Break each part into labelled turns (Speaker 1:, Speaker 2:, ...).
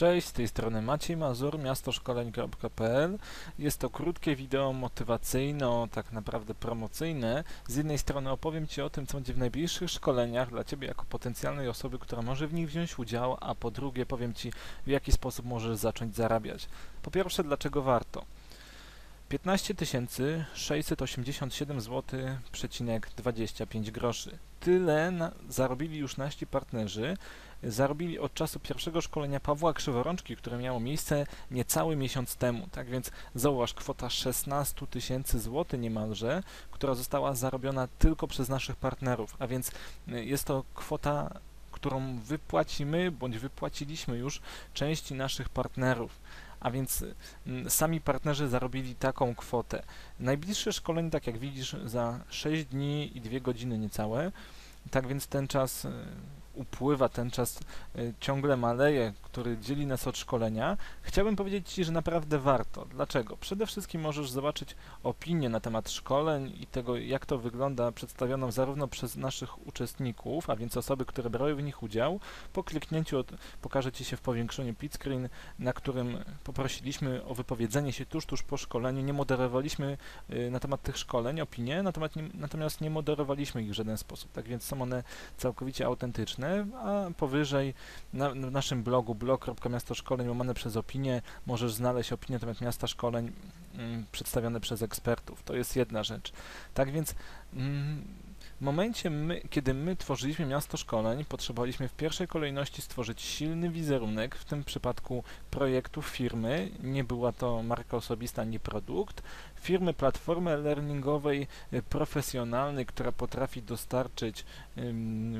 Speaker 1: Cześć, z tej strony Maciej Mazur, miastoszkoleń.pl. Jest to krótkie wideo motywacyjno, tak naprawdę promocyjne. Z jednej strony opowiem Ci o tym, co będzie w najbliższych szkoleniach dla Ciebie jako potencjalnej osoby, która może w nich wziąć udział, a po drugie powiem Ci, w jaki sposób możesz zacząć zarabiać. Po pierwsze, dlaczego warto? 15 687 zł, 25 groszy. Tyle na, zarobili już nasi partnerzy. Zarobili od czasu pierwszego szkolenia Pawła Krzyworączki, które miało miejsce niecały miesiąc temu. Tak więc zauważ, kwota 16 tysięcy złotych niemalże, która została zarobiona tylko przez naszych partnerów. A więc y, jest to kwota którą wypłacimy, bądź wypłaciliśmy już części naszych partnerów a więc mm, sami partnerzy zarobili taką kwotę. Najbliższe szkolenie, tak jak widzisz, za 6 dni i 2 godziny niecałe, tak więc ten czas y, upływa, ten czas y, ciągle maleje, który dzieli nas od szkolenia, chciałbym powiedzieć Ci, że naprawdę warto. Dlaczego? Przede wszystkim możesz zobaczyć opinię na temat szkoleń i tego, jak to wygląda przedstawioną zarówno przez naszych uczestników, a więc osoby, które brały w nich udział. Po kliknięciu od, pokaże Ci się w powiększeniu screen, na którym poprosiliśmy o wypowiedzenie się tuż, tuż po szkoleniu. Nie moderowaliśmy y, na temat tych szkoleń opinie, natomiast nie, natomiast nie moderowaliśmy ich w żaden sposób. Tak więc są one całkowicie autentyczne, a powyżej na, na naszym blogu blog.miastoszkoleń łamane przez opinię możesz znaleźć opinię na temat miasta szkoleń mm, przedstawione przez ekspertów. To jest jedna rzecz. Tak więc mm, w momencie, my, kiedy my tworzyliśmy miasto szkoleń, potrzebowaliśmy w pierwszej kolejności stworzyć silny wizerunek, w tym przypadku projektu firmy, nie była to marka osobista ani produkt, firmy, platformy learningowej y, profesjonalnej, która potrafi dostarczyć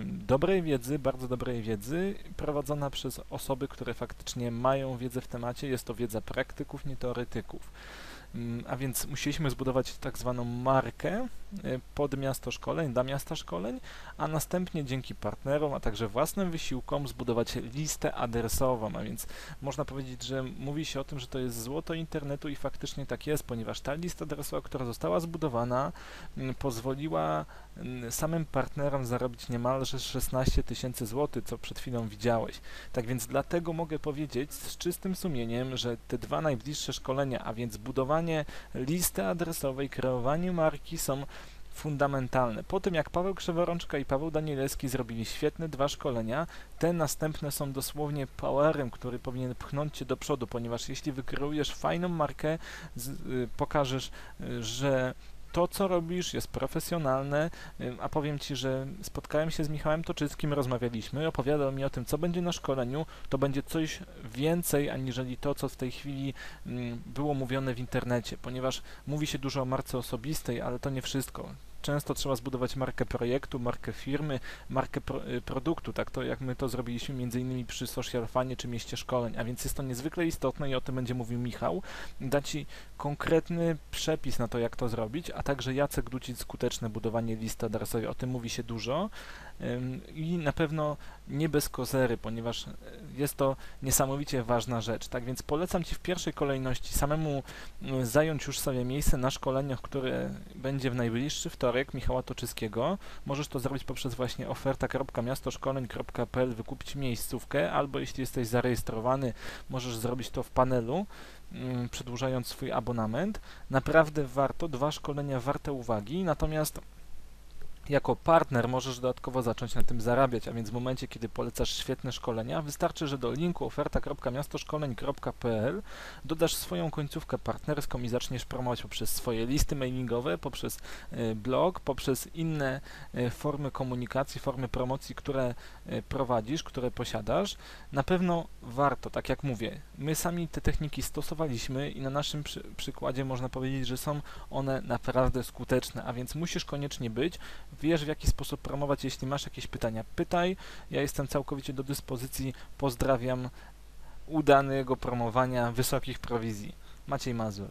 Speaker 1: dobrej wiedzy, bardzo dobrej wiedzy, prowadzona przez osoby, które faktycznie mają wiedzę w temacie, jest to wiedza praktyków, nie teoretyków. A więc musieliśmy zbudować tak zwaną markę y, pod miasto szkoleń, dla miasta szkoleń, a następnie dzięki partnerom, a także własnym wysiłkom zbudować listę adresową, a więc można powiedzieć, że mówi się o tym, że to jest złoto internetu i faktycznie tak jest, ponieważ ta lista adresowa, która została zbudowana, mm, pozwoliła mm, samym partnerom zarobić niemalże 16 tysięcy złotych, co przed chwilą widziałeś. Tak więc dlatego mogę powiedzieć z czystym sumieniem, że te dwa najbliższe szkolenia, a więc budowanie listy adresowej, kreowanie marki są fundamentalne. Po tym jak Paweł Krzyworączka i Paweł Danielewski zrobili świetne dwa szkolenia, te następne są dosłownie powerem, który powinien pchnąć cię do przodu, ponieważ jeśli wykreujesz fajną markę, z, y, pokażesz, y, że to, co robisz, jest profesjonalne, a powiem Ci, że spotkałem się z Michałem Toczyckim, rozmawialiśmy, opowiadał mi o tym, co będzie na szkoleniu, to będzie coś więcej, aniżeli to, co w tej chwili było mówione w internecie, ponieważ mówi się dużo o marce osobistej, ale to nie wszystko często trzeba zbudować markę projektu, markę firmy, markę pro, y, produktu, tak? To jak my to zrobiliśmy między innymi przy Social Fanie czy Mieście Szkoleń, a więc jest to niezwykle istotne i o tym będzie mówił Michał. Da Ci konkretny przepis na to, jak to zrobić, a także Jacek Ducic skuteczne budowanie listy adresowej, o tym mówi się dużo. I na pewno nie bez kozery, ponieważ e, jest to niesamowicie ważna rzecz. Tak? Więc polecam Ci w pierwszej kolejności samemu zająć już sobie miejsce na szkoleniach, które będzie w najbliższy wtorek Michała Toczyskiego. Możesz to zrobić poprzez właśnie oferta.miastoszkoleń.pl wykupić miejscówkę, albo jeśli jesteś zarejestrowany, możesz zrobić to w panelu przedłużając swój abonament. Naprawdę warto, dwa szkolenia warte uwagi, natomiast jako partner możesz dodatkowo zacząć na tym zarabiać, a więc w momencie, kiedy polecasz świetne szkolenia, wystarczy, że do linku oferta.miastoszkoleń.pl dodasz swoją końcówkę partnerską i zaczniesz promować poprzez swoje listy mailingowe, poprzez y, blog, poprzez inne y, formy komunikacji, formy promocji, które y, prowadzisz, które posiadasz. Na pewno warto, tak jak mówię, my sami te techniki stosowaliśmy i na naszym przy przykładzie można powiedzieć, że są one naprawdę skuteczne, a więc musisz koniecznie być wiesz w jaki sposób promować. Jeśli masz jakieś pytania, pytaj. Ja jestem całkowicie do dyspozycji. Pozdrawiam udanego promowania wysokich prowizji. Maciej Mazur.